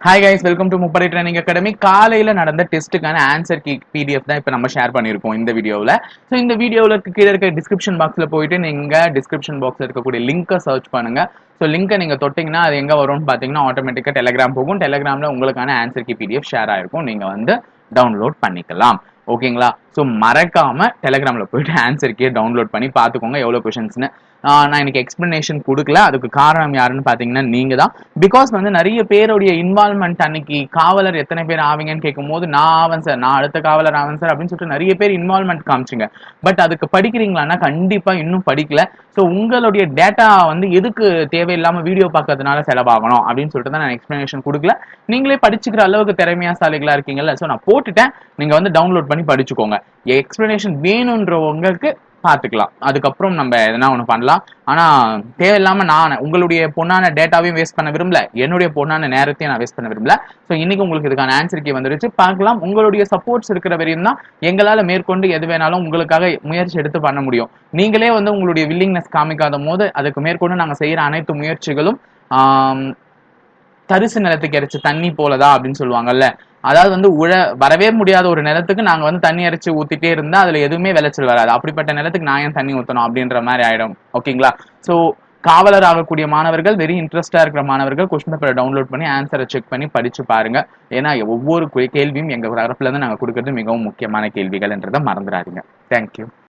Hi guys welcome to முப்படை training academy காலையில நடந்த டெஸ்ட்டுக்கான ஆன்சர் கீ பிடிஎஃப் தான் இப்போ நம்ம ஷேர் பண்ணியிருக்கோம் இந்த வீடியோவில் ஸோ இந்த வீடியோவில் இருக்க கீழே இருக்க டிஸ்கிரிப்ஷன் பாக்ஸில் போயிட்டு நீங்கள் டிஸ்கிரிப்ஷன் பாக்ஸில் இருக்கக்கூடிய லிங்கை சர்ச் பண்ணுங்க. ஸோ லிங்கை நீங்கள் தொட்டிங்கன்னா அது எங்கே வரும்னு பார்த்தீங்கன்னா ஆட்டோமேட்டிக்காக டெலகிராம் போகும். டெலகிராமில் உங்களுக்கான ஆன்சர் கீ பிடிஎஃப் ஷேர் ஆயிருக்கும். நீங்கள் வந்து டவுன்லோட் பண்ணிக்கலாம். ஓகேங்களா ஸோ மறக்காமல் டெலகிராமில் போயிட்டு ஆன்சர் டவுன்லோட் பண்ணி பார்த்துக்கோங்க எவ்வளோ கொஷின்ஸ்னு நான் எனக்கு எக்ஸ்ப்ளனேஷன் கொடுக்கல. அதுக்கு காரணம் யாருன்னு பார்த்தீங்கன்னா நீங்கள் தான் பிகாஸ் வந்து நிறைய பேருடைய இன்வால்மெண்ட் அன்னைக்கு காவலர் எத்தனை பேர் ஆவீங்கன்னு கேட்கும்போது நான் ஆவன் சார் நான் அடுத்த காவலர் ஆவன் சார் அப்படின்னு சொல்லிட்டு நிறைய பேர் இன்வால்மெண்ட் காமிச்சிங்க. பட் அதுக்கு படிக்கிறீங்களான்னா கண்டிப்பாக இன்னும் படிக்கல. ஸோ உங்களுடைய டேட்டா வந்து எதுக்கு தேவையில்லாமல் வீடியோ பார்க்கறதுனால செலவாகணும்? அப்படின்னு சொல்லிட்டு தான் நான் எக்ஸ்ப்ளனேஷன் கொடுக்கல. நீங்களே படிச்சுக்கிற அளவுக்கு திறமையாசாலிகளா இருக்கீங்கல்ல. ஸோ நான் போட்டுட்டேன். நீங்கள் வந்து டவுன்லோட் பண்ணி படிச்சுக்கோங்க. எக்ஸ்பிளனேஷன் வேணுன்றவங்களுக்கு பார்த்துக்கலாம். அதுக்கப்புறம் நம்ம எதனா ஒன்று பண்ணலாம். ஆனால் தேவையில்லாம நான் உங்களுடைய பொண்ணான டேட்டாவையும் வேஸ்ட் பண்ண விரும்பல. என்னுடைய பொண்ணான நேரத்தையும் நான் வேஸ்ட் பண்ண விரும்பல. ஸோ இன்னைக்கு உங்களுக்கு இதுக்கான ஆன்சர் கீ வந்துருச்சு. பார்க்கலாம். உங்களுடைய சப்போர்ட்ஸ் இருக்கிற வரையும் தான் எங்களால் மேற்கொண்டு எது வேணாலும் உங்களுக்காக முயற்சி எடுத்து பண்ண முடியும். நீங்களே வந்து உங்களுடைய வில்லிங்னஸ் காமிக்காத போது அதுக்கு மேற்கொண்டு நாங்கள் செய்கிற அனைத்து முயற்சிகளும் தரிசு நிலத்துக்கு கிடைச்ச தண்ணி போலதா அப்படின்னு சொல்லுவாங்கல்ல. அதாவது வந்து உழ வரவே முடியாத ஒரு நிலத்துக்கு நாங்க வந்து தண்ணி அரைச்சு ஊத்திட்டே இருந்தா அதுல எதுவுமே விளைச்சல் வராது. அப்படிப்பட்ட நிலத்துக்கு நான் ஏன் தண்ணி ஊத்தணும் அப்படின்ற மாதிரி ஆயிடும். ஓகேங்களா? சோ காவலர் ஆகக்கூடிய மாணவர்கள் வெரி இன்ட்ரெஸ்டா இருக்கிற மாணவர்கள் கொஸ்டின் பேப்பரை டவுன்லோட் பண்ணி ஆன்சரை செக் பண்ணி படிச்சு பாருங்க. ஏன்னா ஒவ்வொரு கேள்வியும் எங்க தரப்புல இருந்து நாங்க கொடுக்கறது மிகவும் முக்கியமான கேள்விகள் என்றதை மறந்துடாதீங்க. தேங்க்யூ